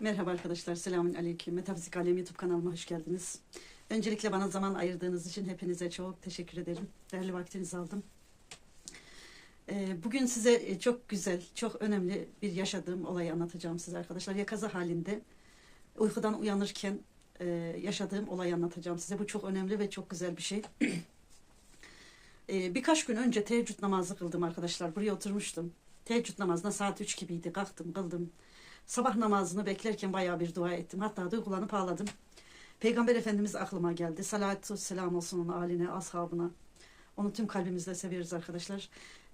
Merhaba arkadaşlar, selamun aleyküm. Metafizik Alem YouTube kanalıma hoş geldiniz. Öncelikle bana zaman ayırdığınız için hepinize çok teşekkür ederim. Değerli vaktinizi aldım. Ee, Bugün size e, çok güzel, çok önemli bir yaşadığım olayı anlatacağım size arkadaşlar. Ya kaza halinde uykudan uyanırken e, yaşadığım olayı anlatacağım size. Bu çok önemli ve çok güzel bir şey. Ee, Birkaç gün önce teheccüd namazı kıldım arkadaşlar. Buraya oturmuştum. Teheccüd namazına saat 3 gibiydi. Kalktım, kıldım. Sabah namazını beklerken bayağı bir dua ettim. Hatta duygulanıp ağladım. Peygamber Efendimiz aklıma geldi. Salatü selam olsun onun aline, ashabına. Onu tüm kalbimizle seviyoruz arkadaşlar.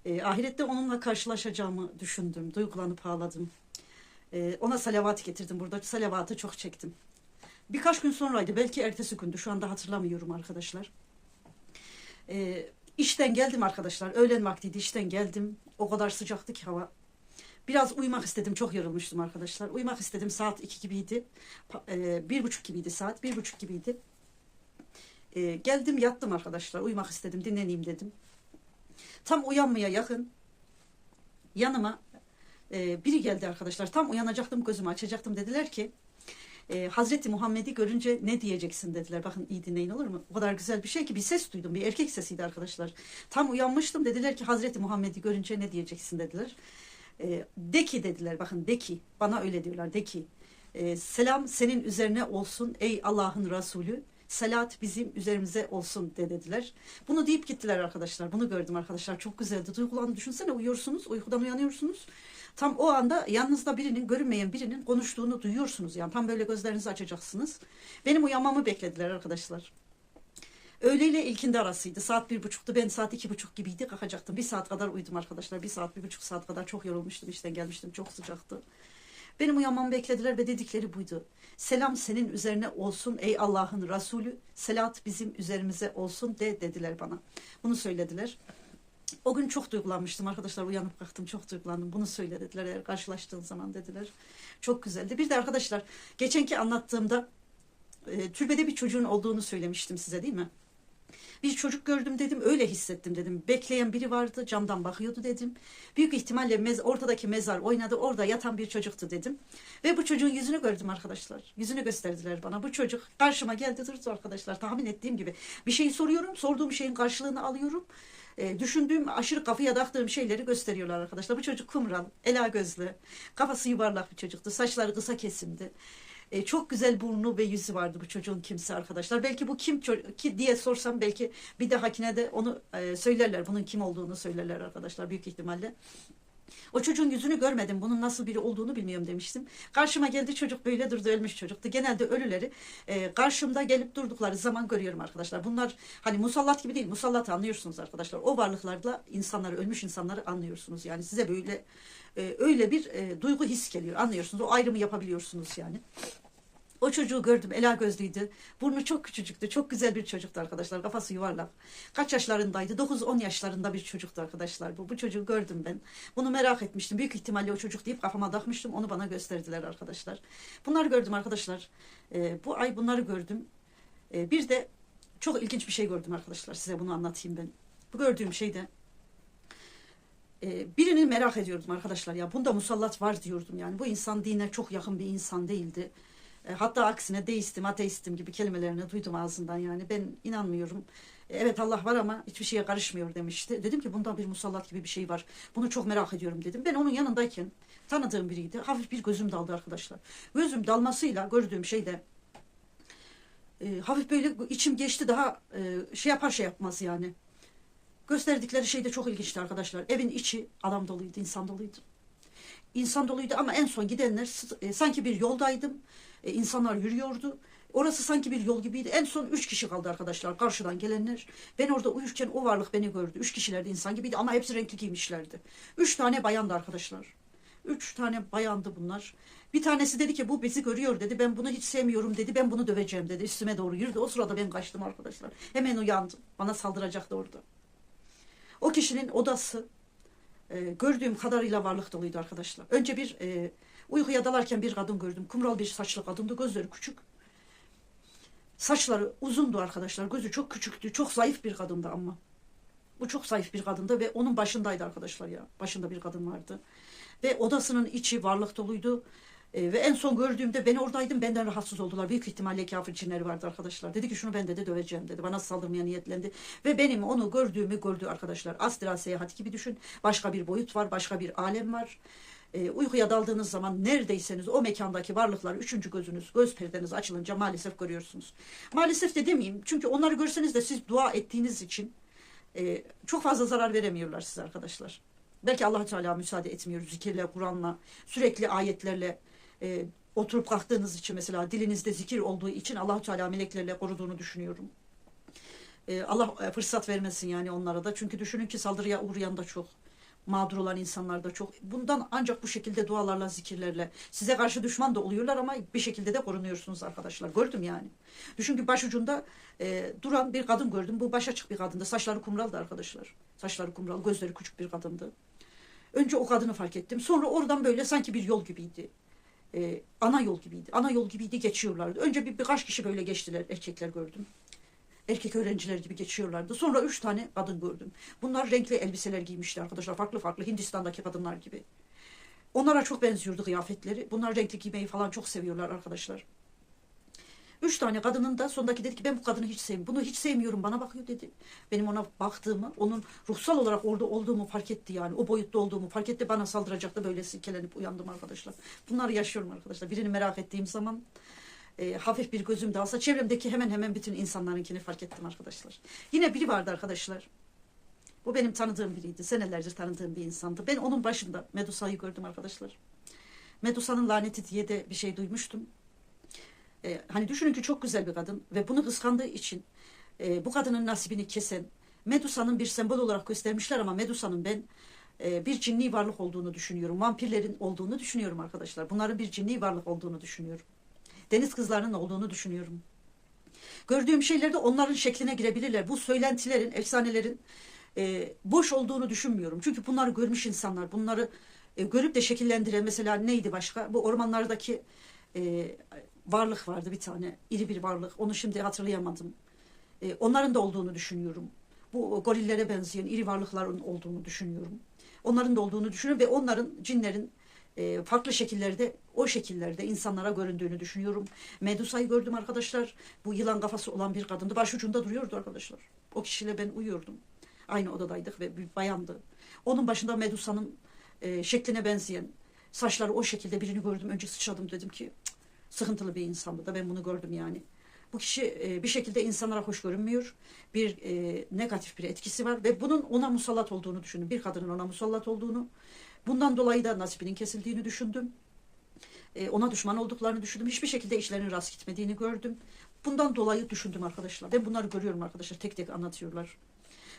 Ee, ahirette onunla karşılaşacağımı düşündüm. Duygulanıp ağladım. Ee, ona salavat getirdim burada. Salavatı çok çektim. Birkaç gün sonraydı. Belki ertesi gündü. Şu anda hatırlamıyorum arkadaşlar. Ee, işten geldim arkadaşlar. Öğlen vaktiydi. işten geldim. O kadar sıcaktı ki hava. Biraz uyumak istedim. Çok yorulmuştum arkadaşlar. Uyumak istedim. Saat iki gibiydi. Pa- e, bir buçuk gibiydi saat. Bir buçuk gibiydi. E, geldim yattım arkadaşlar. Uyumak istedim. Dinleneyim dedim. Tam uyanmaya yakın yanıma e, biri geldi arkadaşlar. Tam uyanacaktım gözümü açacaktım. Dediler ki e, Hazreti Muhammed'i görünce ne diyeceksin dediler. Bakın iyi dinleyin olur mu? O kadar güzel bir şey ki bir ses duydum. Bir erkek sesiydi arkadaşlar. Tam uyanmıştım. Dediler ki Hazreti Muhammed'i görünce ne diyeceksin dediler. E, de ki dediler bakın de ki bana öyle diyorlar de ki e, selam senin üzerine olsun ey Allah'ın Resulü salat bizim üzerimize olsun de dediler. Bunu deyip gittiler arkadaşlar. Bunu gördüm arkadaşlar. Çok güzeldi. Duygulandı. Düşünsene uyuyorsunuz. Uykudan uyanıyorsunuz. Tam o anda yanınızda birinin, görünmeyen birinin konuştuğunu duyuyorsunuz. Yani tam böyle gözlerinizi açacaksınız. Benim uyanmamı beklediler arkadaşlar. Öğleyle ilkindi arasıydı. Saat bir buçuktu. Ben saat iki buçuk gibiydi. Kalkacaktım. Bir saat kadar uyudum arkadaşlar. Bir saat, bir buçuk saat kadar çok yorulmuştum. işten gelmiştim. Çok sıcaktı. Benim uyanmamı beklediler ve dedikleri buydu. Selam senin üzerine olsun ey Allah'ın Resulü. Selat bizim üzerimize olsun de dediler bana. Bunu söylediler. O gün çok duygulanmıştım arkadaşlar. Uyanıp kalktım çok duygulandım. Bunu söyle dediler eğer karşılaştığın zaman dediler. Çok güzeldi. Bir de arkadaşlar geçenki anlattığımda e, türbede bir çocuğun olduğunu söylemiştim size değil mi? Bir çocuk gördüm dedim öyle hissettim dedim. Bekleyen biri vardı camdan bakıyordu dedim. Büyük ihtimalle mez, ortadaki mezar oynadı orada yatan bir çocuktu dedim. Ve bu çocuğun yüzünü gördüm arkadaşlar. Yüzünü gösterdiler bana. Bu çocuk karşıma geldi durdu arkadaşlar tahmin ettiğim gibi. Bir şeyi soruyorum sorduğum şeyin karşılığını alıyorum. E, düşündüğüm aşırı kafaya taktığım şeyleri gösteriyorlar arkadaşlar. Bu çocuk kumral, ela gözlü, kafası yuvarlak bir çocuktu. Saçları kısa kesimdi. E, çok güzel burnu ve yüzü vardı bu çocuğun kimse arkadaşlar. Belki bu kim ki diye sorsam belki bir dahakine de onu e, söylerler. Bunun kim olduğunu söylerler arkadaşlar büyük ihtimalle. O çocuğun yüzünü görmedim. Bunun nasıl biri olduğunu bilmiyorum demiştim. Karşıma geldi çocuk böyle durdu ölmüş çocuktu. Genelde ölüleri e, karşımda gelip durdukları zaman görüyorum arkadaşlar. Bunlar hani musallat gibi değil. Musallatı anlıyorsunuz arkadaşlar. O varlıklarla insanları ölmüş insanları anlıyorsunuz. Yani size böyle e, öyle bir e, duygu his geliyor. Anlıyorsunuz. O ayrımı yapabiliyorsunuz yani. O çocuğu gördüm. Ela gözlüydü. Burnu çok küçücüktü. Çok güzel bir çocuktu arkadaşlar. Kafası yuvarlak. Kaç yaşlarındaydı? 9-10 yaşlarında bir çocuktu arkadaşlar bu. Bu çocuğu gördüm ben. Bunu merak etmiştim. Büyük ihtimalle o çocuk deyip kafama takmıştım. Onu bana gösterdiler arkadaşlar. Bunları gördüm arkadaşlar. Ee, bu ay bunları gördüm. Ee, bir de çok ilginç bir şey gördüm arkadaşlar. Size bunu anlatayım ben. Bu gördüğüm şey de e, birini merak ediyordum arkadaşlar ya bunda musallat var diyordum yani bu insan dine çok yakın bir insan değildi. E, hatta aksine deistim, ateistim gibi kelimelerini duydum ağzından yani ben inanmıyorum. E, evet Allah var ama hiçbir şeye karışmıyor demişti. Dedim ki bunda bir musallat gibi bir şey var. Bunu çok merak ediyorum dedim. Ben onun yanındayken tanıdığım biriydi. Hafif bir gözüm daldı arkadaşlar. Gözüm dalmasıyla gördüğüm şey de e, hafif böyle içim geçti daha e, şey yapar şey yapmaz yani. Gösterdikleri şey de çok ilginçti arkadaşlar. Evin içi adam doluydu, insan doluydu. İnsan doluydu ama en son gidenler e, sanki bir yoldaydım. E, insanlar yürüyordu. Orası sanki bir yol gibiydi. En son üç kişi kaldı arkadaşlar karşıdan gelenler. Ben orada uyurken o varlık beni gördü. Üç kişilerdi insan gibiydi ama hepsi renkli giymişlerdi. Üç tane bayandı arkadaşlar. Üç tane bayandı bunlar. Bir tanesi dedi ki bu bizi görüyor dedi. Ben bunu hiç sevmiyorum dedi. Ben bunu döveceğim dedi. Üstüme doğru yürüdü. O sırada ben kaçtım arkadaşlar. Hemen uyandım. Bana saldıracaktı orada. O kişinin odası e, gördüğüm kadarıyla varlık doluydu arkadaşlar. Önce bir e, uykuya dalarken bir kadın gördüm. Kumral bir saçlı kadındı. Gözleri küçük. Saçları uzundu arkadaşlar. Gözü çok küçüktü. Çok zayıf bir kadındı ama. Bu çok zayıf bir kadındı ve onun başındaydı arkadaşlar ya. Başında bir kadın vardı. Ve odasının içi varlık doluydu. E, ve en son gördüğümde ben oradaydım benden rahatsız oldular. Büyük ihtimalle kafir cinleri vardı arkadaşlar. Dedi ki şunu ben dedi döveceğim dedi. Bana saldırmaya niyetlendi. Ve benim onu gördüğümü gördü arkadaşlar. Astral seyahat gibi düşün. Başka bir boyut var. Başka bir alem var. E, uykuya daldığınız zaman neredeyseniz o mekandaki varlıklar üçüncü gözünüz, göz perdeniz açılınca maalesef görüyorsunuz. Maalesef de demeyeyim. Çünkü onları görseniz de siz dua ettiğiniz için e, çok fazla zarar veremiyorlar size arkadaşlar. Belki allah Teala müsaade etmiyor zikirle, Kur'an'la, sürekli ayetlerle e, oturup kalktığınız için mesela dilinizde zikir olduğu için allah Teala meleklerle koruduğunu düşünüyorum. E, Allah e, fırsat vermesin yani onlara da. Çünkü düşünün ki saldırıya uğrayan da çok. Mağdur olan insanlar da çok. Bundan ancak bu şekilde dualarla, zikirlerle. Size karşı düşman da oluyorlar ama bir şekilde de korunuyorsunuz arkadaşlar. Gördüm yani. Düşün ki başucunda e, duran bir kadın gördüm. Bu baş açık bir kadındı. Saçları kumraldı arkadaşlar. Saçları kumral, gözleri küçük bir kadındı. Önce o kadını fark ettim. Sonra oradan böyle sanki bir yol gibiydi. Ee, ana yol gibiydi. Ana yol gibiydi geçiyorlardı. Önce bir birkaç kişi böyle geçtiler. Erkekler gördüm. Erkek öğrenciler gibi geçiyorlardı. Sonra üç tane kadın gördüm. Bunlar renkli elbiseler giymişti arkadaşlar. Farklı farklı Hindistan'daki kadınlar gibi. Onlara çok benziyordu kıyafetleri. Bunlar renkli giymeyi falan çok seviyorlar arkadaşlar. Üç tane kadının da sondaki dedi ki ben bu kadını hiç sevmiyorum. Bunu hiç sevmiyorum bana bakıyor dedi. Benim ona baktığımı, onun ruhsal olarak orada olduğumu fark etti yani. O boyutta olduğumu fark etti. Bana saldıracaktı böyle silkelenip uyandım arkadaşlar. Bunları yaşıyorum arkadaşlar. Birini merak ettiğim zaman e, hafif bir gözüm dalsa çevremdeki hemen hemen bütün insanlarınkini fark ettim arkadaşlar. Yine biri vardı arkadaşlar. Bu benim tanıdığım biriydi. Senelerdir tanıdığım bir insandı. Ben onun başında Medusa'yı gördüm arkadaşlar. Medusa'nın laneti diye de bir şey duymuştum. E, hani düşünün ki çok güzel bir kadın ve bunu kıskandığı için e, bu kadının nasibini kesen Medusa'nın bir sembol olarak göstermişler ama Medusa'nın ben e, bir cinni varlık olduğunu düşünüyorum. Vampirlerin olduğunu düşünüyorum arkadaşlar. Bunların bir cinni varlık olduğunu düşünüyorum. Deniz kızlarının olduğunu düşünüyorum. Gördüğüm şeylerde onların şekline girebilirler. Bu söylentilerin, efsanelerin e, boş olduğunu düşünmüyorum. Çünkü bunları görmüş insanlar, bunları e, görüp de şekillendiren mesela neydi başka? Bu ormanlardaki e, varlık vardı bir tane, iri bir varlık. Onu şimdi hatırlayamadım. E, onların da olduğunu düşünüyorum. Bu gorillere benzeyen iri varlıkların olduğunu düşünüyorum. Onların da olduğunu düşünüyorum ve onların, cinlerin e, farklı şekillerde, o şekillerde insanlara göründüğünü düşünüyorum. Medusa'yı gördüm arkadaşlar. Bu yılan kafası olan bir kadındı. Başucunda duruyordu arkadaşlar. O kişiyle ben uyuyordum. Aynı odadaydık ve bir bayandı. Onun başında Medusa'nın e, şekline benzeyen, saçları o şekilde birini gördüm. Önce sıçradım dedim ki "Cık, sıkıntılı bir insandı da ben bunu gördüm yani. Bu kişi e, bir şekilde insanlara hoş görünmüyor. Bir e, negatif bir etkisi var ve bunun ona musallat olduğunu düşündüm. Bir kadının ona musallat olduğunu. Bundan dolayı da nasibinin kesildiğini düşündüm. E, ona düşman olduklarını düşündüm. Hiçbir şekilde işlerinin rast gitmediğini gördüm. Bundan dolayı düşündüm arkadaşlar. Ben bunları görüyorum arkadaşlar. Tek tek anlatıyorlar.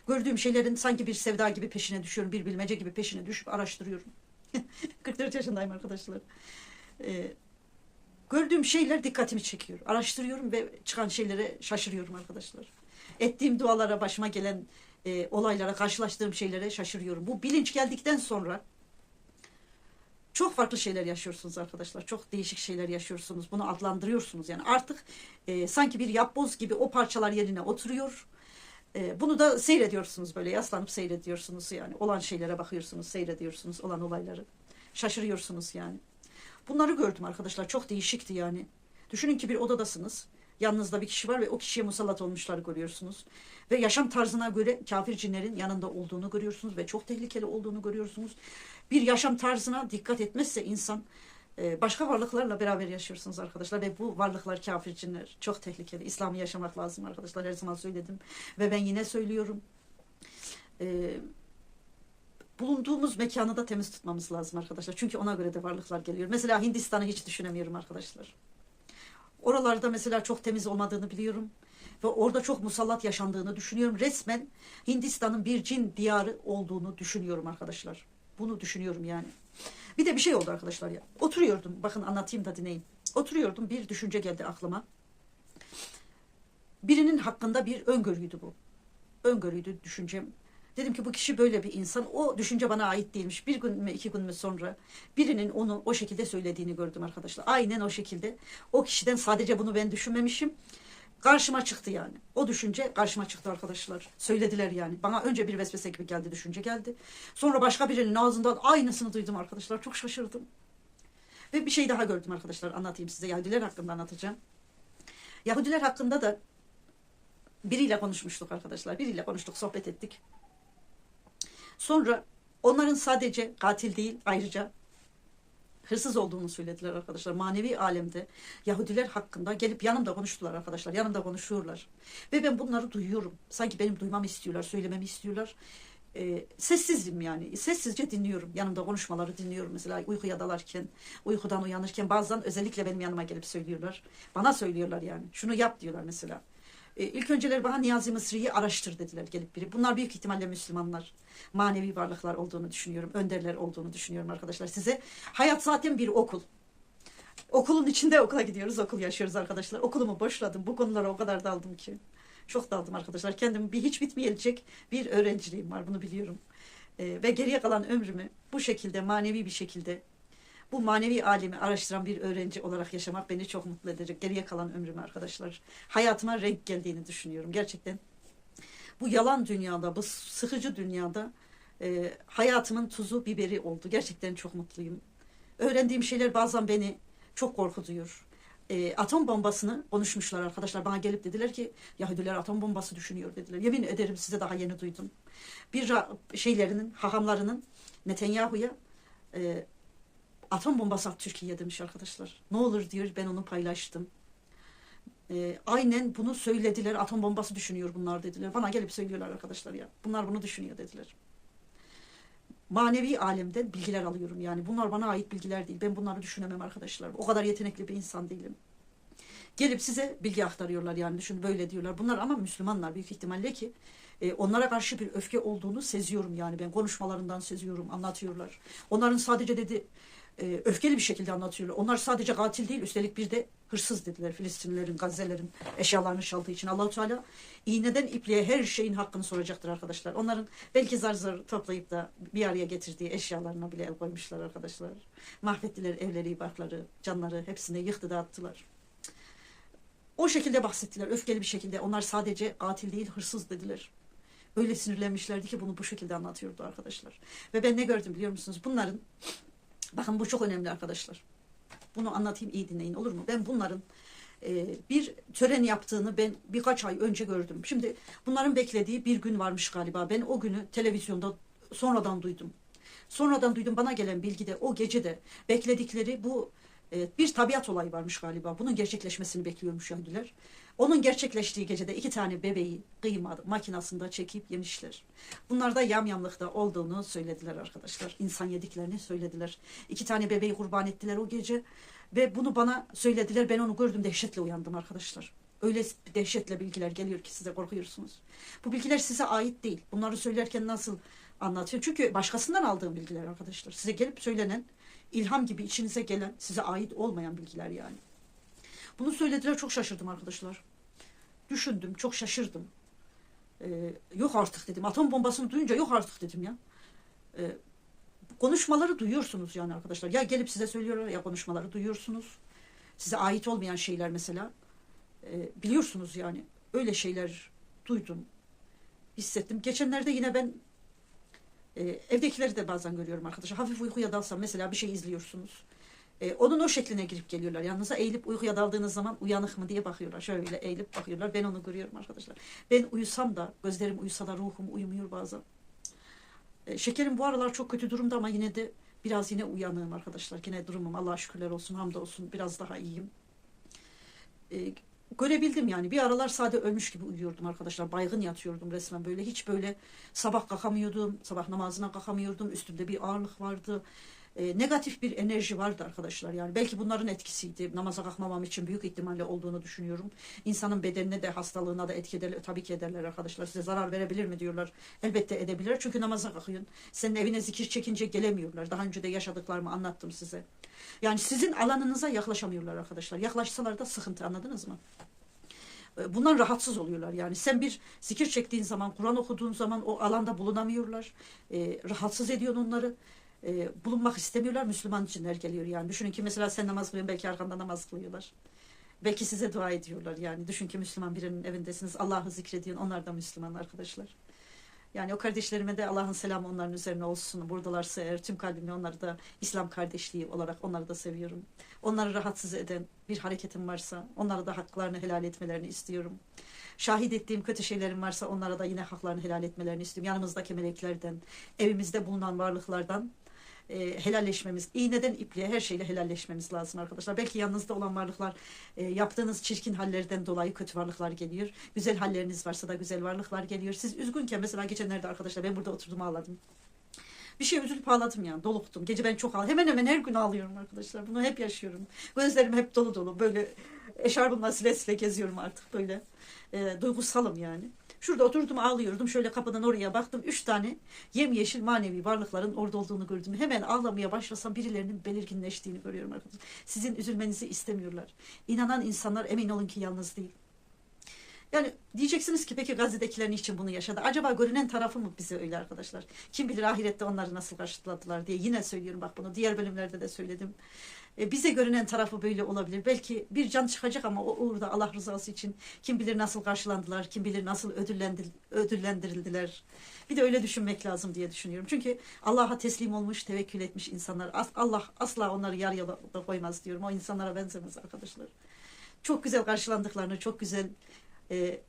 Gördüğüm şeylerin sanki bir sevda gibi peşine düşüyorum. Bir bilmece gibi peşine düşüp araştırıyorum. 44 yaşındayım arkadaşlar. E, gördüğüm şeyler dikkatimi çekiyor. Araştırıyorum ve çıkan şeylere şaşırıyorum arkadaşlar. Ettiğim dualara, başıma gelen e, olaylara, karşılaştığım şeylere şaşırıyorum. Bu bilinç geldikten sonra çok farklı şeyler yaşıyorsunuz arkadaşlar. Çok değişik şeyler yaşıyorsunuz. Bunu adlandırıyorsunuz. Yani artık e, sanki bir yapboz gibi o parçalar yerine oturuyor. E, bunu da seyrediyorsunuz böyle yaslanıp seyrediyorsunuz yani. Olan şeylere bakıyorsunuz, seyrediyorsunuz olan olayları. Şaşırıyorsunuz yani. Bunları gördüm arkadaşlar. Çok değişikti yani. Düşünün ki bir odadasınız. Yanınızda bir kişi var ve o kişiye musallat olmuşlar görüyorsunuz. Ve yaşam tarzına göre kafir cinlerin yanında olduğunu görüyorsunuz ve çok tehlikeli olduğunu görüyorsunuz. Bir yaşam tarzına dikkat etmezse insan e, başka varlıklarla beraber yaşıyorsunuz arkadaşlar ve bu varlıklar kafir cinler çok tehlikeli. İslam'ı yaşamak lazım arkadaşlar her zaman söyledim ve ben yine söylüyorum. E, bulunduğumuz mekanı da temiz tutmamız lazım arkadaşlar. Çünkü ona göre de varlıklar geliyor. Mesela Hindistan'ı hiç düşünemiyorum arkadaşlar. Oralarda mesela çok temiz olmadığını biliyorum. Ve orada çok musallat yaşandığını düşünüyorum. Resmen Hindistan'ın bir cin diyarı olduğunu düşünüyorum arkadaşlar. Bunu düşünüyorum yani. Bir de bir şey oldu arkadaşlar ya. Oturuyordum. Bakın anlatayım da dinleyin. Oturuyordum. Bir düşünce geldi aklıma. Birinin hakkında bir öngörüydü bu. Öngörüydü düşüncem. Dedim ki bu kişi böyle bir insan. O düşünce bana ait değilmiş. Bir gün mü iki gün mü sonra birinin onu o şekilde söylediğini gördüm arkadaşlar. Aynen o şekilde. O kişiden sadece bunu ben düşünmemişim. Karşıma çıktı yani. O düşünce karşıma çıktı arkadaşlar. Söylediler yani. Bana önce bir vesvese gibi geldi, düşünce geldi. Sonra başka birinin ağzından aynısını duydum arkadaşlar. Çok şaşırdım. Ve bir şey daha gördüm arkadaşlar anlatayım size. Yahudiler hakkında anlatacağım. Yahudiler hakkında da biriyle konuşmuştuk arkadaşlar. Biriyle konuştuk, sohbet ettik. Sonra onların sadece katil değil ayrıca hırsız olduğunu söylediler arkadaşlar. Manevi alemde Yahudiler hakkında gelip yanımda konuştular arkadaşlar. Yanımda konuşuyorlar. Ve ben bunları duyuyorum. Sanki benim duymamı istiyorlar, söylememi istiyorlar. Ee, sessizim yani. Sessizce dinliyorum. Yanımda konuşmaları dinliyorum. Mesela uykuya dalarken, uykudan uyanırken bazen özellikle benim yanıma gelip söylüyorlar. Bana söylüyorlar yani. Şunu yap diyorlar mesela. Ee, ilk önceleri bana Niyazi Mısri'yi araştır dediler gelip biri. Bunlar büyük ihtimalle Müslümanlar. Manevi varlıklar olduğunu düşünüyorum. Önderler olduğunu düşünüyorum arkadaşlar. Size hayat zaten bir okul. Okulun içinde okula gidiyoruz, okul yaşıyoruz arkadaşlar. Okulumu boşladım. Bu konulara o kadar daldım ki. Çok daldım arkadaşlar. Kendim bir hiç bitmeyecek bir öğrenciliğim var. Bunu biliyorum. Ee, ve geriye kalan ömrümü bu şekilde manevi bir şekilde bu manevi alemi araştıran bir öğrenci olarak yaşamak beni çok mutlu edecek. Geriye kalan ömrümü arkadaşlar. Hayatıma renk geldiğini düşünüyorum. Gerçekten bu yalan dünyada, bu sıkıcı dünyada e, hayatımın tuzu biberi oldu. Gerçekten çok mutluyum. Öğrendiğim şeyler bazen beni çok korkutuyor. E, atom bombasını konuşmuşlar arkadaşlar. Bana gelip dediler ki Yahudiler atom bombası düşünüyor dediler. Yemin ederim size daha yeni duydum. Bir şeylerinin, hahamlarının Netanyahu'ya e, atom bombası at Türkiye'ye demiş arkadaşlar. Ne olur diyor ben onu paylaştım. E, aynen bunu söylediler. Atom bombası düşünüyor bunlar dediler. Bana gelip söylüyorlar arkadaşlar ya. Bunlar bunu düşünüyor dediler. Manevi alemden bilgiler alıyorum yani. Bunlar bana ait bilgiler değil. Ben bunları düşünemem arkadaşlar. O kadar yetenekli bir insan değilim. Gelip size bilgi aktarıyorlar yani düşün böyle diyorlar. Bunlar ama Müslümanlar büyük ihtimalle ki e, onlara karşı bir öfke olduğunu seziyorum yani ben konuşmalarından seziyorum anlatıyorlar. Onların sadece dedi e, öfkeli bir şekilde anlatıyorlar. Onlar sadece katil değil üstelik bir de hırsız dediler Filistinlilerin, Gazze'lerin eşyalarını çaldığı için. Allahu Teala iğneden ipliğe her şeyin hakkını soracaktır arkadaşlar. Onların belki zar zar toplayıp da bir araya getirdiği eşyalarına bile el koymuşlar arkadaşlar. Mahvettiler evleri, barkları, canları hepsini yıktı dağıttılar. O şekilde bahsettiler. Öfkeli bir şekilde. Onlar sadece katil değil hırsız dediler. Öyle sinirlenmişlerdi ki bunu bu şekilde anlatıyordu arkadaşlar. Ve ben ne gördüm biliyor musunuz? Bunların bakın bu çok önemli arkadaşlar. Bunu anlatayım iyi dinleyin olur mu? Ben bunların e, bir tören yaptığını ben birkaç ay önce gördüm. Şimdi bunların beklediği bir gün varmış galiba. Ben o günü televizyonda sonradan duydum. Sonradan duydum bana gelen bilgide o gece de bekledikleri bu e, bir tabiat olayı varmış galiba. Bunun gerçekleşmesini bekliyormuş Yahudiler. Onun gerçekleştiği gecede iki tane bebeği kıyma makinasında çekip yemişler. Bunlar da yamyamlıkta olduğunu söylediler arkadaşlar. İnsan yediklerini söylediler. İki tane bebeği kurban ettiler o gece. Ve bunu bana söylediler. Ben onu gördüm dehşetle uyandım arkadaşlar. Öyle dehşetle bilgiler geliyor ki size korkuyorsunuz. Bu bilgiler size ait değil. Bunları söylerken nasıl anlatıyor? Çünkü başkasından aldığım bilgiler arkadaşlar. Size gelip söylenen, ilham gibi içinize gelen, size ait olmayan bilgiler yani. Bunu söylediler çok şaşırdım arkadaşlar. Düşündüm, çok şaşırdım. Ee, yok artık dedim. Atom bombasını duyunca yok artık dedim ya. Ee, konuşmaları duyuyorsunuz yani arkadaşlar. Ya gelip size söylüyorlar ya konuşmaları duyuyorsunuz. Size ait olmayan şeyler mesela. Ee, biliyorsunuz yani. Öyle şeyler duydum. Hissettim. Geçenlerde yine ben e, evdekileri de bazen görüyorum arkadaşlar. Hafif uykuya dalsam mesela bir şey izliyorsunuz. E, onun o şekline girip geliyorlar. Yanınıza eğilip uykuya daldığınız zaman uyanık mı diye bakıyorlar. Şöyle eğilip bakıyorlar. Ben onu görüyorum arkadaşlar. Ben uyusam da gözlerim uyusa da ruhum uyumuyor bazen. E, şekerim bu aralar çok kötü durumda ama yine de biraz yine uyanığım arkadaşlar. Yine durumum Allah'a şükürler olsun hamdolsun biraz daha iyiyim. E, görebildim yani. Bir aralar sadece ölmüş gibi uyuyordum arkadaşlar. Baygın yatıyordum resmen böyle. Hiç böyle sabah kalkamıyordum. Sabah namazına kalkamıyordum. Üstümde bir ağırlık vardı. E, negatif bir enerji vardı arkadaşlar. Yani belki bunların etkisiydi. Namaza kalkmamam için büyük ihtimalle olduğunu düşünüyorum. İnsanın bedenine de hastalığına da etki ederler. Tabii ki ederler arkadaşlar. Size zarar verebilir mi diyorlar. Elbette edebilir. Çünkü namaza kalkıyorsun. Senin evine zikir çekince gelemiyorlar. Daha önce de yaşadıklarımı anlattım size. Yani sizin alanınıza yaklaşamıyorlar arkadaşlar. Yaklaşsalar da sıkıntı anladınız mı? bundan rahatsız oluyorlar. Yani sen bir zikir çektiğin zaman, Kur'an okuduğun zaman o alanda bulunamıyorlar. E, rahatsız ediyorsun onları. E, bulunmak istemiyorlar. Müslüman içinler geliyor yani. Düşünün ki mesela sen namaz kılıyorsun belki arkanda namaz kılıyorlar. Belki size dua ediyorlar yani. Düşün ki Müslüman birinin evindesiniz. Allah'ı zikrediyorsun. Onlar da Müslüman arkadaşlar. Yani o kardeşlerime de Allah'ın selamı onların üzerine olsun. Buradalarsa eğer tüm kalbimle onları da İslam kardeşliği olarak onları da seviyorum. Onları rahatsız eden bir hareketim varsa onlara da haklarını helal etmelerini istiyorum. Şahit ettiğim kötü şeylerim varsa onlara da yine haklarını helal etmelerini istiyorum. Yanımızdaki meleklerden, evimizde bulunan varlıklardan e, helalleşmemiz, iğneden ipliğe her şeyle helalleşmemiz lazım arkadaşlar. Belki yanınızda olan varlıklar e, yaptığınız çirkin hallerden dolayı kötü varlıklar geliyor. Güzel halleriniz varsa da güzel varlıklar geliyor. Siz üzgünken mesela geçenlerde arkadaşlar ben burada oturdum ağladım. Bir şey üzülüp ağladım yani doluktum. Gece ben çok ağladım. Hemen hemen her gün ağlıyorum arkadaşlar. Bunu hep yaşıyorum. Gözlerim hep dolu dolu. Böyle eşarbımla sile sile geziyorum artık böyle. E, duygusalım yani. Şurada oturdum ağlıyordum. Şöyle kapıdan oraya baktım. Üç tane yemyeşil manevi varlıkların orada olduğunu gördüm. Hemen ağlamaya başlasam birilerinin belirginleştiğini görüyorum arkadaşlar. Sizin üzülmenizi istemiyorlar. İnanan insanlar emin olun ki yalnız değil. Yani diyeceksiniz ki peki Gazze'dekiler niçin bunu yaşadı? Acaba görünen tarafı mı bize öyle arkadaşlar? Kim bilir ahirette onları nasıl karşıladılar diye yine söylüyorum bak bunu. Diğer bölümlerde de söyledim. E, bize görünen tarafı böyle olabilir. Belki bir can çıkacak ama o uğurda Allah rızası için kim bilir nasıl karşılandılar, kim bilir nasıl ödüllendir, ödüllendirildiler. Bir de öyle düşünmek lazım diye düşünüyorum. Çünkü Allah'a teslim olmuş, tevekkül etmiş insanlar. Allah asla onları yarı yolda koymaz diyorum. O insanlara benzemez arkadaşlar. Çok güzel karşılandıklarını, çok güzel e,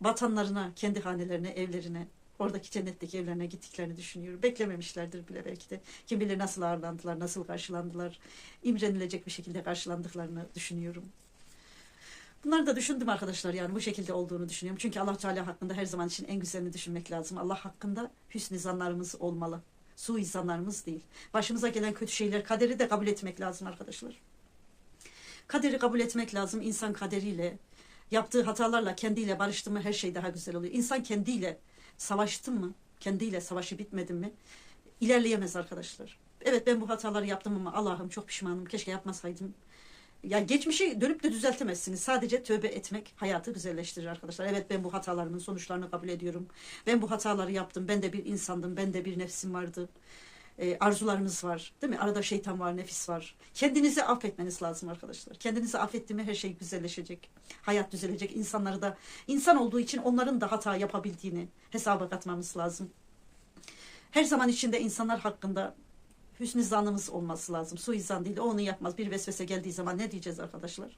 vatanlarına, kendi hanelerine, evlerine, oradaki cennetteki evlerine gittiklerini düşünüyorum. Beklememişlerdir bile belki de. Kim bilir nasıl ağırlandılar, nasıl karşılandılar. İmrenilecek bir şekilde karşılandıklarını düşünüyorum. Bunları da düşündüm arkadaşlar yani bu şekilde olduğunu düşünüyorum. Çünkü Allah Teala hakkında her zaman için en güzelini düşünmek lazım. Allah hakkında hüsnü zanlarımız olmalı. Suizanlarımız değil. Başımıza gelen kötü şeyler, kaderi de kabul etmek lazım arkadaşlar. Kaderi kabul etmek lazım. İnsan kaderiyle, yaptığı hatalarla, kendiyle barıştı mı her şey daha güzel oluyor. İnsan kendiyle savaştı mı, kendiyle savaşı bitmedi mi ilerleyemez arkadaşlar. Evet ben bu hataları yaptım ama Allah'ım çok pişmanım. Keşke yapmasaydım. Ya geçmişi dönüp de düzeltemezsiniz. Sadece tövbe etmek hayatı güzelleştirir arkadaşlar. Evet ben bu hatalarımın sonuçlarını kabul ediyorum. Ben bu hataları yaptım. Ben de bir insandım. Ben de bir nefsim vardı. Ee, arzularımız var. Değil mi? Arada şeytan var, nefis var. Kendinizi affetmeniz lazım arkadaşlar. Kendinizi affettiğinde her şey güzelleşecek. Hayat düzelecek. İnsanları da insan olduğu için onların da hata yapabildiğini hesaba katmamız lazım. Her zaman içinde insanlar hakkında hüsnü zannımız olması lazım. Suizan değil. O onu yapmaz. Bir vesvese geldiği zaman ne diyeceğiz arkadaşlar?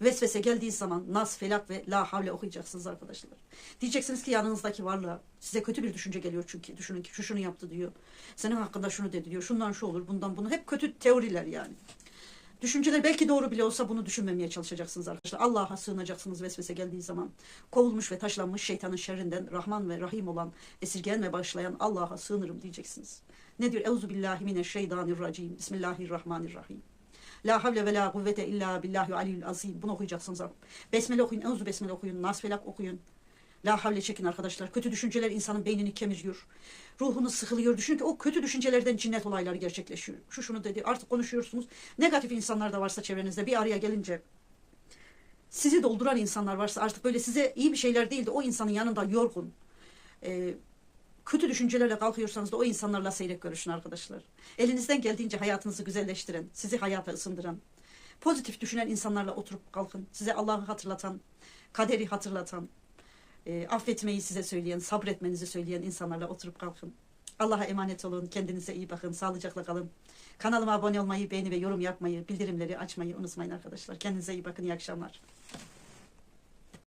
Vesvese geldiği zaman Nas, Felak ve La Havle okuyacaksınız arkadaşlar. Diyeceksiniz ki yanınızdaki varlığa size kötü bir düşünce geliyor çünkü. Düşünün ki şu şunu yaptı diyor. Senin hakkında şunu dedi diyor. Şundan şu olur, bundan bunu. Hep kötü teoriler yani. Düşünceler belki doğru bile olsa bunu düşünmemeye çalışacaksınız arkadaşlar. Allah'a sığınacaksınız vesvese geldiği zaman. Kovulmuş ve taşlanmış şeytanın şerrinden Rahman ve Rahim olan, esirgeyen ve bağışlayan Allah'a sığınırım diyeceksiniz. Ne diyor? Euzu billahi mineşşeytanirracim. Bismillahirrahmanirrahim. La havle ve la kuvvete illa billahi aliyyül azim. Bunu okuyacaksınız. Besmele okuyun, Euzu besmele okuyun, Nas felak okuyun. La havle çekin arkadaşlar. Kötü düşünceler insanın beynini kemiriyor. Ruhunu sıkılıyor. Düşün ki o kötü düşüncelerden cinnet olayları gerçekleşiyor. Şu şunu dedi. Artık konuşuyorsunuz. Negatif insanlar da varsa çevrenizde bir araya gelince sizi dolduran insanlar varsa artık böyle size iyi bir şeyler değil de o insanın yanında yorgun, e, kötü düşüncelerle kalkıyorsanız da o insanlarla seyrek görüşün arkadaşlar. Elinizden geldiğince hayatınızı güzelleştiren, sizi hayata ısındıran, pozitif düşünen insanlarla oturup kalkın. Size Allah'ı hatırlatan, kaderi hatırlatan, e, affetmeyi size söyleyen, sabretmenizi söyleyen insanlarla oturup kalkın. Allah'a emanet olun, kendinize iyi bakın, sağlıcakla kalın. Kanalıma abone olmayı, beğeni ve yorum yapmayı, bildirimleri açmayı unutmayın arkadaşlar. Kendinize iyi bakın, iyi akşamlar.